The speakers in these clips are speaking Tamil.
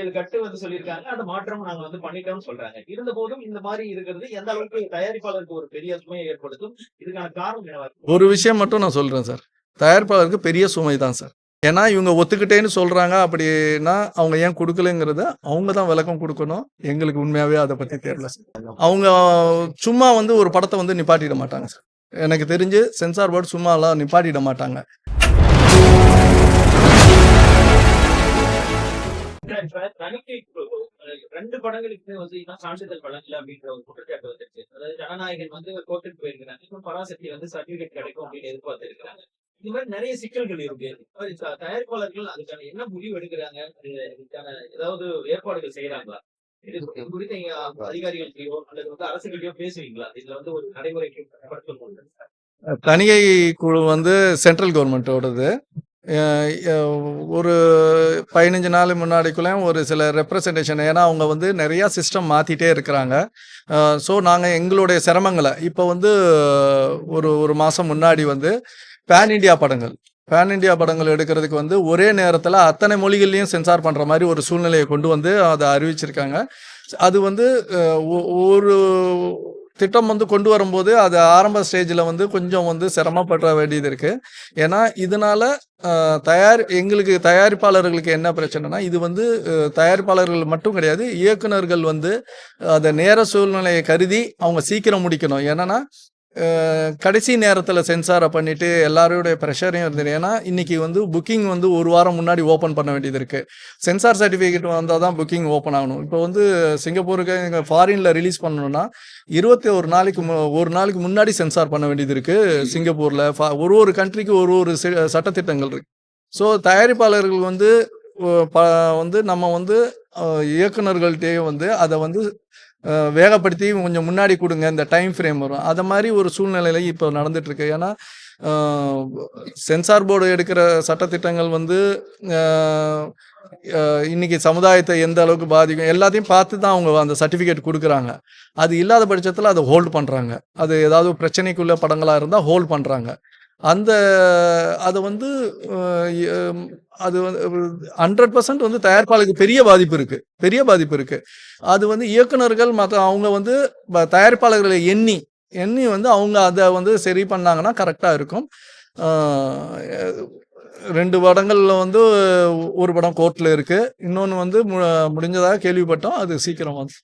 ஏழு கட்டு வந்து சொல்லியிருக்காங்க. அந்த மாற்றம் நாங்க வந்து பண்ணிட்டோம்னு சொல்றாங்க. இருந்த போதும் இந்த மாதிரி இருக்கிறது எந்த அளவுக்கு தயாரிப்பாளருக்கு ஒரு பெரிய சுமையை ஏற்படுத்தும்? இதுக்கான காரணம் என்னவா ஒரு விஷயம் மட்டும் நான் சொல்றேன் சார். தயாரிப்பாளருக்கு பெரிய சுமை தான் சார். ஏன்னா இவங்க ஒத்துக்கிட்டேன்னு சொல்றாங்க அப்படின்னா அவங்க ஏன் கொடுக்கலங்கிறத அவங்க தான் விளக்கம் கொடுக்கணும். எங்களுக்கு உண்மையாவே அதை பத்தி தெரியல அவங்க சும்மா வந்து ஒரு படத்தை வந்து நிப்பாட்டிட மாட்டாங்க சார். எனக்கு தெரிஞ்சு சென்சார் போர்டு சும்மாலாம் நிப்பாட்டிட மாட்டாங்க. ரெண்டு படங்களுக்கு வந்து சான்றிதழ் வழங்கல அப்படின்ற ஒரு குற்றச்சாட்டு வந்துருச்சு. அதாவது ஜனநாயகன் வந்து கோர்ட்டுக்கு போயிருக்கிறாங்க. இன்னும் பராசக்தி வந்து சர்டிபிகேட் கிடைக்கும் அப்படின்னு எதிர்பார்த்திருக்காங்க இது மாதிரி நிறைய சிக்கல்கள் இருக்கு. தயாரிப்பாளர்கள் அதுக்கான என்ன முடிவு எடுக்கிறாங்க? இதுக்கான ஏதாவது ஏற்பாடுகள் செய்யறாங்களா? இது இது குறித்து நீங்க அதிகாரிகள்கிட்டயோ அல்லது வந்து அரசுகிட்டயோ பேசுவீங்களா? இதுல வந்து ஒரு நடைமுறைக்கு தனியை தணிகை குழு வந்து சென்ட்ரல் கவர்மெண்டோடது ஒரு பதினஞ்சு நாள் முன்னாடிக்குள்ளே ஒரு சில ரெப்ரசன்டேஷன் ஏன்னா அவங்க வந்து நிறையா சிஸ்டம் மாற்றிட்டே இருக்கிறாங்க. ஸோ நாங்கள் எங்களுடைய சிரமங்களை இப்போ வந்து ஒரு ஒரு மாதம் முன்னாடி வந்து பேன் இண்டியா படங்கள். பேன் இண்டியா படங்கள் எடுக்கிறதுக்கு வந்து ஒரே நேரத்தில் அத்தனை மொழிகள்லையும் சென்சார் பண்ணுற மாதிரி ஒரு சூழ்நிலையை கொண்டு வந்து அதை அறிவிச்சிருக்காங்க. அது வந்து ஒ- ஒரு திட்டம் வந்து கொண்டு வரும்போது அது ஆரம்ப ஸ்டேஜில் வந்து கொஞ்சம் வந்து சிரமப்பட வேண்டியது இருக்குது ஏன்னா இதனால தயார் எங்களுக்கு தயாரிப்பாளர்களுக்கு என்ன பிரச்சனைனா இது வந்து தயாரிப்பாளர்கள் மட்டும் கிடையாது இயக்குனர்கள் வந்து அதை நேர சூழ்நிலையை கருதி அவங்க சீக்கிரம் முடிக்கணும். என்னன்னா கடைசி நேரத்தில் சென்சாரை பண்ணிவிட்டு எல்லாரோடைய ப்ரெஷரையும் இருந்தது. ஏன்னா இன்றைக்கி வந்து புக்கிங் வந்து ஒரு வாரம் முன்னாடி ஓப்பன் பண்ண வேண்டியது இருக்குது சென்சார் சர்டிஃபிகேட் வந்தால் தான் புக்கிங் ஓப்பன் ஆகணும். இப்போ வந்து சிங்கப்பூருக்கு எங்கள் ஃபாரினில் ரிலீஸ் பண்ணணும்னா இருபத்தி ஒரு நாளைக்கு மு- ஒரு நாளைக்கு முன்னாடி சென்சார் பண்ண வேண்டியது இருக்குது சிங்கப்பூரில். ஒரு ஒரு கண்ட்ரிக்கு ஒரு ஒரு சட்டத்திட்டங்கள் இருக்கு. ஸோ தயாரிப்பாளர்கள் வந்து ப வந்து நம்ம வந்து அஹ், வந்து அதை வந்து வேகப்படுத்தி கொஞ்சம் முன்னாடி கொடுங்க இந்த டைம் ஃப்ரேம் வரும். அதை மாதிரி ஒரு சூழ்நிலையில இப்போ நடந்துட்டு இருக்கு ஏன்னா சென்சார் போர்டு எடுக்கிற சட்டத்திட்டங்கள் வந்து இன்னைக்கு சமுதாயத்தை எந்த அளவுக்கு பாதிக்கும் எல்லாத்தையும் பார்த்து தான் அவங்க அந்த சர்டிஃபிகேட் கொடுக்குறாங்க. அது இல்லாத பட்சத்தில் அதை ஹோல்ட் பண்ணுறாங்க அது ஏதாவது பிரச்சனைக்குள்ள படங்களாக இருந்தால் ஹோல்ட் பண்ணுறாங்க அந்த அதை வந்து அது ஹண்ட்ரட் பர்சன்ட் வந்து தயாரிப்பாளருக்கு பெரிய பாதிப்பு இருக்கு பெரிய பாதிப்பு இருக்கு அது வந்து இயக்குனர்கள் மற்ற அவங்க வந்து தயாரிப்பாளர்களை எண்ணி எண்ணி வந்து அவங்க அதை வந்து சரி பண்ணாங்கன்னா கரெக்டாக இருக்கும். ரெண்டு படங்கள்ல வந்து ஒரு படம் கோர்ட்ல இருக்கு. இன்னொன்று வந்து முடிஞ்சதாக கேள்விப்பட்டோம். அது சீக்கிரம் வந்து.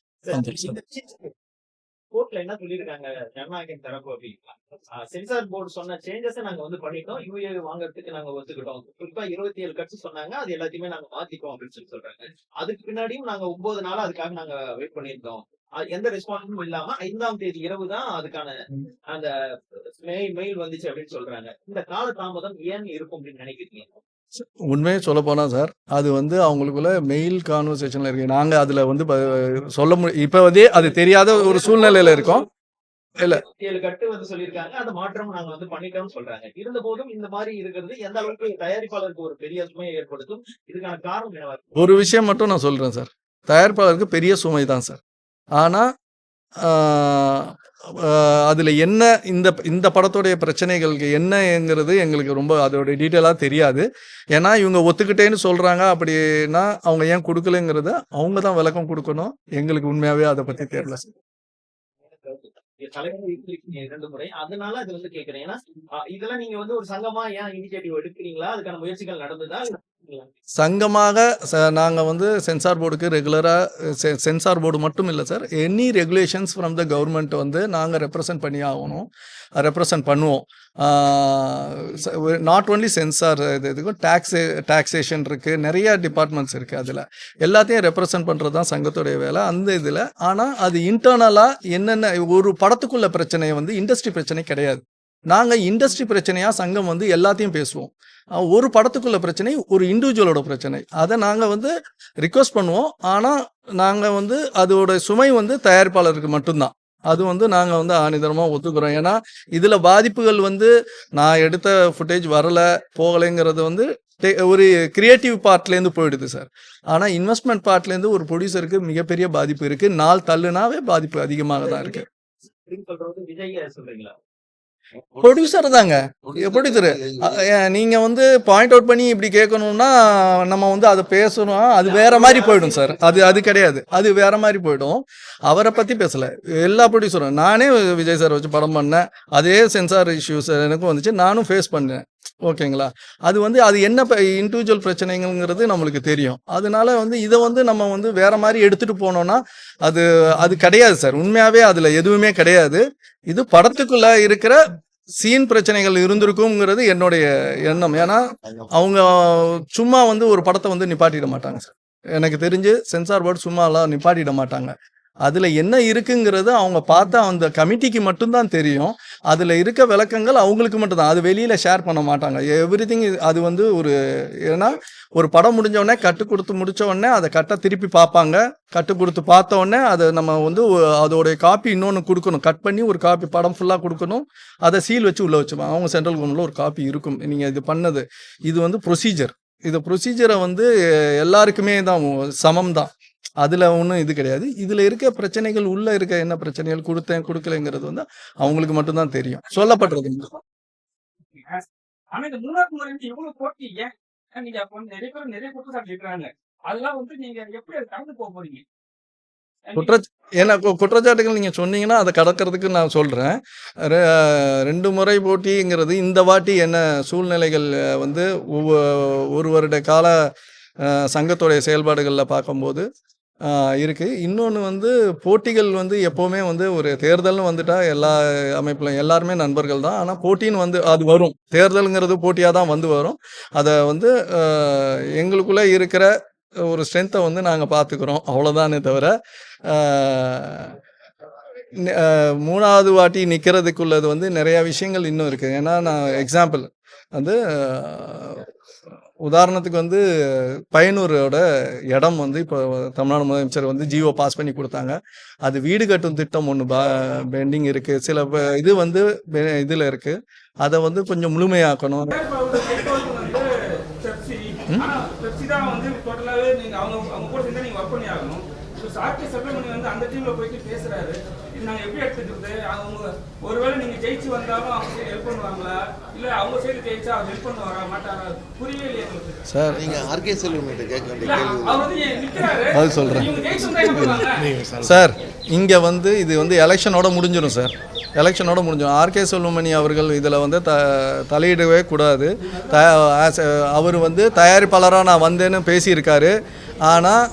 கோர்ட்ல என்ன சொல்லியிருக்காங்க? ஜனநாயகன் தரப்பு அப்படின்னா சென்சார் போர்டு சொன்ன சேஞ்சஸ் நாங்க வந்து பண்ணிட்டோம். யூஏ வாங்குறதுக்கு நாங்க ஒத்துக்கிட்டோம். குறிப்பா இருபத்தி ஏழு கட்சி சொன்னாங்க. அது எல்லாத்தையுமே நாங்க மாத்திட்டோம் அப்படின்னு சொல்லி சொல்றாங்க. அதுக்கு பின்னாடியும் நாங்க ஒன்பது நாள் அதுக்காக நாங்க வெயிட் பண்ணியிருந்தோம். எந்த ரெஸ்பான்ஸும் இல்லாம ஐந்தாம் தேதி இரவு தான் அதுக்கான அந்த மெயில் மெயில் வந்துச்சு அப்படின்னு சொல்றாங்க. இந்த கால தாமதம் ஏன் இருக்கும் அப்படின்னு நினைக்கிறீங்க? உண்மையை சொல்ல போனால் சார் அது வந்து அவங்களுக்குள்ள மெயில் கான்வர்சேஷனில் இருக்கு. நாங்கள் அதில் வந்து சொல்ல முடியும் இப்போ வந்து அது தெரியாத ஒரு சூழ்நிலையில் இருக்கோம். இல்ல. ஏழு கட்டு வந்து சொல்லியிருக்காங்க. அந்த மாற்றம் நாங்க வந்து பண்ணிட்டோம்னு சொல்றாங்க. இருந்த போதும் இந்த மாதிரி இருக்கிறது எந்த அளவுக்கு தயாரிப்பாளருக்கு ஒரு பெரிய சுமையை ஏற்படுத்தும்? இதுக்கான காரணம் என்னவா ஒரு விஷயம் மட்டும் நான் சொல்கிறேன் சார். தயாரிப்பாளருக்கு பெரிய சுமை தான் சார். ஆனால் அதில் என்ன இந்த இந்த படத்துடைய பிரச்சனைகளுக்கு என்னங்கிறது எங்களுக்கு ரொம்ப அதோட டீட்டெயிலாக தெரியாது. ஏன்னா இவங்க ஒத்துக்கிட்டேன்னு சொல்கிறாங்க அப்படின்னா அவங்க ஏன் கொடுக்கலங்கிறத அவங்க தான் விளக்கம் கொடுக்கணும். எங்களுக்கு உண்மையாகவே அதை பற்றி தெரியல. இரண்டு முறை. அதனால அது வந்து கேக்குறேன். ஏன்னா இதெல்லாம் நீங்க வந்து ஒரு சங்கமா ஏன் இனிஷியேட்டிவ் எடுக்கிறீங்களா? அதுக்கான முயற்சிகள் நடந்ததா? சங்கமாக ச- வந்து சென்சார் போர்டுக்கு ரெகுலராக சென்சார் போர்டு மட்டும் இல்லை sir. Any regulations from the government வந்து நாங்கள் ரெப்ரசன்ட் பண்ணி ஆகணும். ரெப்ரசன்ட் பண்ணுவோம். நாட் ஓன்லி சென்சார் இது இதுக்கும் டேக்ஸே டேக்ஸேஷன் இருக்குது நிறைய டிபார்ட்மெண்ட்ஸ் இருக்குது அதில். எல்லாத்தையும் ரெப்ரசன்ட் பண்ணுறது தான் சங்கத்துடைய வேலை அந்த இதில். ஆனால் அது இன்டர்னலாக என்னென்ன ஒரு படத்துக்குள்ள பிரச்சனையை வந்து இண்டஸ்ட்ரி பிரச்சனை கிடையாது. நாங்கள் இண்டஸ்ட்ரி பிரச்சனையாக சங்கம் வந்து எல்லாத்தையும் பேசுவோம். ஒரு படத்துக்குள்ள பிரச்சனை ஒரு இண்டிவிஜுவலோட பிரச்சனை. அதை நாங்கள் வந்து ரிக்வஸ்ட் பண்ணுவோம். ஆனால் நாங்கள் வந்து அதோட சுமை வந்து தயாரிப்பாளருக்கு மட்டும்தான். அது வந்து நாங்கள் வந்து ஆணிதரமாக ஒத்துக்கிறோம். ஏன்னா இதில் பாதிப்புகள் வந்து நான் எடுத்த ஃபுட்டேஜ் வரலை போகலைங்கிறது வந்து ஒரு கிரியேட்டிவ் பார்ட்லேருந்து போயிடுது சார் ஆனால் இன்வெஸ்ட்மெண்ட் பார்ட்லேருந்து ஒரு ப்ரொடியூசருக்கு மிகப்பெரிய பாதிப்பு இருக்குது நாள் தள்ளுனாவே பாதிப்பு அதிகமாக தான் இருக்குது ப்ரொடியூசர் தாங்க. ப்ரொடியூசர் நீங்க வந்து பாயிண்ட் அவுட் பண்ணி இப்படி கேட்கணும்னா நம்ம வந்து அதை பேசணும். அது வேற மாதிரி போயிடும் சார். அது அது கிடையாது. அது வேற மாதிரி போயிடும். அவரை பத்தி பேசல. எல்லா ப்ரொடியூசரும் நானே விஜய் சார் வச்சு படம் பண்ணேன். அதே சென்சார் இஷ்யூஸ் எனக்கும் வந்துச்சு. நானும் ஃபேஸ் பண்ணேன். ஓகேங்களா? அது வந்து அது என்ன இண்டிவிஜுவல் பிரச்சனைங்கிறது நம்மளுக்கு தெரியும். அதனால வந்து இதை வந்து நம்ம வந்து வேற மாதிரி எடுத்துட்டு போனோம்னா அது அது கிடையாது சார். உண்மையாவே அதுல எதுவுமே கிடையாது. இது படத்துக்குள்ள இருக்கிற சீன் பிரச்சனைகள் இருந்திருக்குங்கிறது என்னுடைய எண்ணம். ஏன்னா அவங்க சும்மா வந்து ஒரு படத்தை வந்து நிப்பாட்டிட மாட்டாங்க சார். எனக்கு தெரிஞ்சு சென்சார் போர்டு சும்மாலாம் நிப்பாட்டிட மாட்டாங்க. அதுல என்ன இருக்குங்கிறது அவங்க பார்த்தா அந்த கமிட்டிக்கு மட்டும்தான் தெரியும். அதில் இருக்க விளக்கங்கள் அவங்களுக்கு மட்டும்தான். அது வெளியில் ஷேர் பண்ண மாட்டாங்க. எவ்ரி அது வந்து ஒரு ஏன்னா ஒரு படம் முடிஞ்சவுடனே கட்டு கொடுத்து முடித்த உடனே அதை கட்டை திருப்பி பார்ப்பாங்க. கட்டு கொடுத்து பார்த்த உடனே அதை நம்ம வந்து அதோடைய காப்பி இன்னொன்று கொடுக்கணும். கட் பண்ணி ஒரு காப்பி படம் ஃபுல்லாக கொடுக்கணும். அதை சீல் வச்சு உள்ளே வச்சுப்பாங்க அவங்க சென்ட்ரல் கவர்மெண்ட்ல ஒரு காப்பி இருக்கும். நீங்கள் இது பண்ணது. இது வந்து ப்ரொசீஜர் இந்த ப்ரொசீஜரை வந்து எல்லாருக்குமே தான் சமம் தான் அதில் ஒன்றும் இது கிடையாது. இதில் இருக்க பிரச்சனைகள் உள்ளே இருக்க என்ன பிரச்சனைகள் கொடுத்தேன் கொடுக்கலைங்கிறது வந்து அவங்களுக்கு மட்டும்தான் தெரியும். சொல்லப்படுறது நீங்க நீங்க குற்ற ஏன்னா குற்றச்சாட்டுகள் நீங்கள் சொன்னீங்கன்னா அதை கடக்கிறதுக்கு நான் சொல்கிறேன் ரெண்டு முறை போட்டிங்கிறது இந்த வாட்டி என்ன சூழ்நிலைகள் வந்து ஒரு வருட கால சங்கத்துடைய செயல்பாடுகளில் பார்க்கும்போது இருக்குது இன்னொன்று வந்து போட்டிகள் வந்து எப்போவுமே வந்து ஒரு தேர்தல்னு வந்துட்டா எல்லா அமைப்புலையும் எல்லாருமே நண்பர்கள் தான். ஆனால் போட்டின்னு வந்து அது வரும். தேர்தலுங்கிறது போட்டியாக தான் வந்து வரும். அதை வந்து எங்களுக்குள்ளே இருக்கிற ஒரு ஸ்ட்ரென்த்தை வந்து நாங்கள் பார்த்துக்குறோம் அவ்வளோதானே தவிர மூணாவது வாட்டி நிற்கிறதுக்குள்ளது வந்து நிறையா விஷயங்கள் இன்னும் இருக்குது ஏன்னா நான் எக்ஸாம்பிள் வந்து உதாரணத்துக்கு வந்து பயனூரோட இடம் வந்து இப்போ தமிழ்நாடு முதலமைச்சர் வந்து ஜியோ பாஸ் பண்ணி கொடுத்தாங்க. அது வீடு கட்டும் திட்டம் ஒன்று பா பெண்டிங் இருக்குது சில இது வந்து இதில் இருக்குது அதை வந்து கொஞ்சம் முழுமையாக்கணும். அவங்க கூட சேர்ந்து நீங்க ஒர்க் பண்ணி ஆகணும். சாக்கி செல்வமணி வந்து அந்த டீம்ல போயிட்டு எடுத்துக்கிறது அவங்க ஒருவேளை நீங்க ஜெயிச்சு வந்தாலும் அவங்க சைடு ஹெல்ப் பண்ணுவாங்களா? இல்ல அவங்க சைடு ஜெயிச்சா அவர் ஹெல்ப் பண்ணுவாரா மாட்டாரா? புரியவே இல்லையா எங்களுக்கு சார் நீங்க ஆர்கே செல்வம்கிட்ட கேட்க வேண்டிய கேள்வி அவர் வந்து நிக்கிறாரு? பதில் சொல்றேன். இவங்க ஜெயிச்சு வந்தா என்ன பண்ணுவாங்க? சார் இங்கே வந்து இது வந்து எலெக்ஷனோட முடிஞ்சிடும் சார். எலெக்ஷனோட முடிஞ்சிடும் ஆர்கே செல்வமணி அவர்கள் இதில் வந்து த தலையிடவே கூடாது. த அவர் வந்து தயாரிப்பாளராக நான் வந்தேன்னு பேசியிருக்காரு. ஆனால்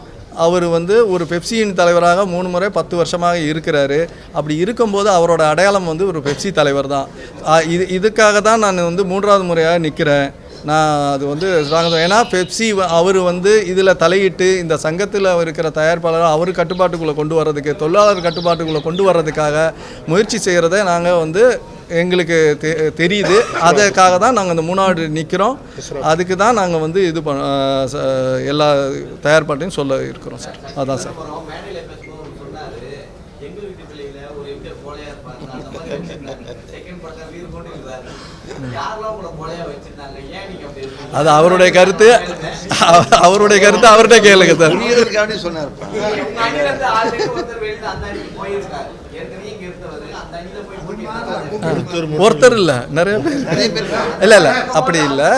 அவர் வந்து ஒரு பெப்சியின் தலைவராக மூணு முறை பத்து வருஷமாக இருக்கிறாரு. அப்படி இருக்கும்போது அவரோட அடையாளம் வந்து ஒரு பெப்சி தலைவர் தான். இது இதுக்காக தான் நான் வந்து மூன்றாவது முறையாக நிற்கிறேன் நான் அது வந்து ஏன்னா பெப்சி அவர் வந்து இதில் தலையிட்டு இந்த சங்கத்தில் இருக்கிற தயாரிப்பாளர் அவர் கட்டுப்பாட்டுக்குள்ளே கொண்டு வர்றதுக்கு தொழிலாளர் கட்டுப்பாட்டுக்குள்ளே கொண்டு வர்றதுக்காக முயற்சி செய்கிறத நாங்கள் வந்து எங்களுக்கு தெ தெரியுது. அதுக்காக தான் நாங்கள் இந்த மூணாவது நிற்கிறோம் அதுக்கு தான் நாங்கள் வந்து இது பண்ண எல்லா தயார்பாட்டையும் சொல்ல இருக்கிறோம் சார். அதான் சார். சொன்னாரு? அது அவருடைய கருத்து. அவ- அவருடைய கருத்து அவர்கிட்ட கேளுங்க சார். புரியறதுக்காண்டி ஒருத்தர் இல்லை நிறைய பேர். நிறைய இல்லை இல்லை அப்படி இல்லை.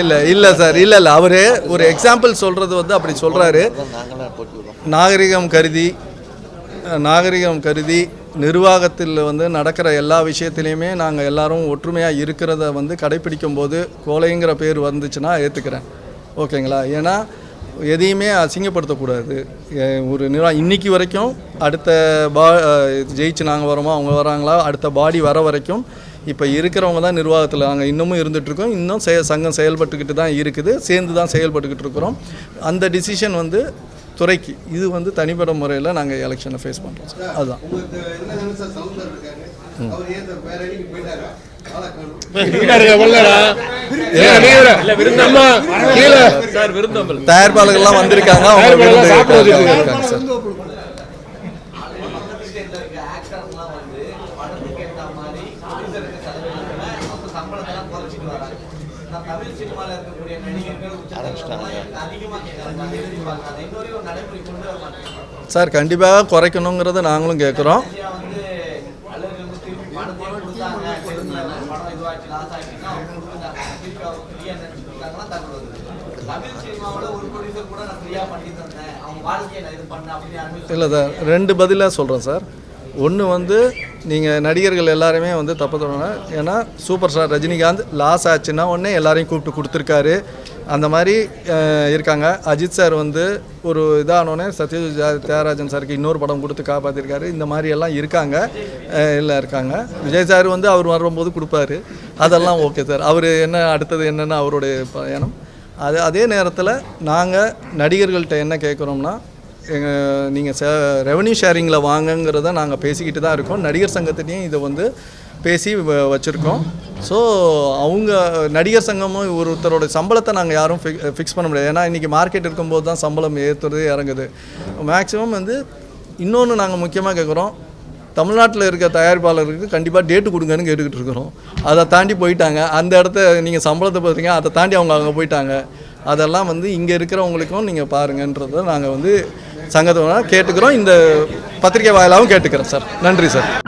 இல்லை இல்லை சார் இல்லை இல்லை. அவர் ஒரு எக்ஸாம்பிள் சொல்கிறது வந்து அப்படி சொல்கிறாரு நாகரிகம் கருதி நாகரிகம் கருதி நிர்வாகத்தில் வந்து நடக்கிற எல்லா விஷயத்துலையுமே நாங்கள் எல்லாரும் ஒற்றுமையாக இருக்கிறத வந்து கடைப்பிடிக்கும் போது கோலைங்கிற பேர் வந்துச்சுன்னா ஏற்றுக்கிறேன் ஓகேங்களா? ஏன்னா எதையுமே அசிங்கப்படுத்தக்கூடாது. ஒரு நிர்வா இன்னைக்கு வரைக்கும் அடுத்த பா ஜெயிச்சு நாங்கள் வரோமா அவங்க வராங்களா அடுத்த பாடி வர வரைக்கும் இப்போ இருக்கிறவங்க தான் நிர்வாகத்தில் நாங்கள் இன்னமும் இருந்துகிட்ருக்கோம் இன்னும் செய சங்கம் செயல்பட்டுக்கிட்டு தான் இருக்குது. சேர்ந்து தான் செயல்பட்டுக்கிட்டு இருக்கிறோம். அந்த டிசிஷன் வந்து துறைக்கு இது வந்து தனிப்பட்ட முறையில் நாங்கள் எலெக்ஷனை ஃபேஸ் பண்ணுறோம் சார் அதுதான். உங்களுக்கு என்ன நிமிஷம் சவுந்தர் இருக்காங்க சார். தயாரிப்பாளர்கள்லாம் வந்திருக்காங்க. அவங்க சார். ஆக்டர்லாம் வந்து படத்துக்கு ஏற்ற மாதிரி ப்ரொடியூசருக்கு செலவு இல்லாம அவங்க சம்பளத்தெல்லாம் குறைச்சிட்டு வராங்க நான் தமிழ் சினிமால இருக்கக்கூடிய நடிகர்கள் உச்சத்தலைவர்கள் எனக்கு அதிகமா கேட்கறாங்க அதை எதிர்பார்க்காங்க இன்னொரு ஒரு நடைமுறை கொண்டு வர மாட்டேங்கிறாங்க சார் கண்டிப்பாக குறைக்கணுங்கிறத நாங்களும் கேட்குறோம் ஐயா வந்து அலுவலகம் திருப்பி பணத்தையும் கொடுத்து தந்தேன் அவங்க வாழ்க்கையை நான் இது பண்ணேன் அப்படின்னு யாருமே இல்லை சார் ரெண்டு பதிலாக சொல்கிறேன் சார். ஒன்று வந்து நீங்கள் நடிகர்கள் எல்லாருமே வந்து தப்பு சொல்லணும் ஏன்னா சூப்பர் ஸ்டார் ரஜினிகாந்த் லாஸ் ஆச்சுன்னா உடனே எல்லாரையும் கூப்பிட்டு கொடுத்துருக்காரு. அந்த மாதிரி இருக்காங்க. அஜித் சார் வந்து ஒரு இதானோடனே சத்யஜித் ஜா- தியாகராஜன் சாருக்கு இன்னொரு படம் கொடுத்து காப்பாற்றிருக்காரு இந்த மாதிரி எல்லாம் இருக்காங்க. எல்லாம் இருக்காங்க. விஜய் சார் வந்து அவர் வரும்போது கொடுப்பாரு. அதெல்லாம் ஓகே சார். அவர் என்ன அடுத்தது என்னென்னு அவருடைய பயணம். அது அதே நேரத்தில் நாங்கள் நடிகர்கள்ட்ட என்ன கேட்குறோம்னா எங்கள் நீங்கள் ச ரெவன்யூ ஷேரிங்கில் வாங்கங்கிறத நாங்கள் பேசிக்கிட்டு தான் இருக்கோம். நடிகர் சங்கத்திலையும் இதை வந்து பேசி வ- வச்சுருக்கோம். ஸோ அவங்க நடிகர் சங்கமும் ஒருத்தரோட சம்பளத்தை நாங்கள் யாரும் ஃபிக்ஸ் பண்ண முடியாது. ஏன்னா இன்றைக்கி மார்க்கெட் இருக்கும்போது தான் சம்பளம் ஏற்றுறது இறங்குது. மேக்ஸிமம் வந்து இன்னொன்று நாங்கள் முக்கியமாக கேட்குறோம் தமிழ்நாட்டில் இருக்க தயாரிப்பாளருக்கு கண்டிப்பாக டேட்டு கொடுங்கன்னு கேட்டுக்கிட்டு இருக்கிறோம். அதை தாண்டி போயிட்டாங்க. அந்த இடத்த நீங்கள் சம்பளத்தை பார்த்தீங்க அதை தாண்டி அவங்க அங்கே போயிட்டாங்க. அதெல்லாம் வந்து இங்கே இருக்கிறவங்களுக்கும் நீங்கள் பாருங்கன்றதை நாங்கள் வந்து சங்கத்தோட கேட்டுக்கிறோம். இந்த பத்திரிகை வாயிலாகவும் கேட்டுக்கிறோம் சார். நன்றி சார்.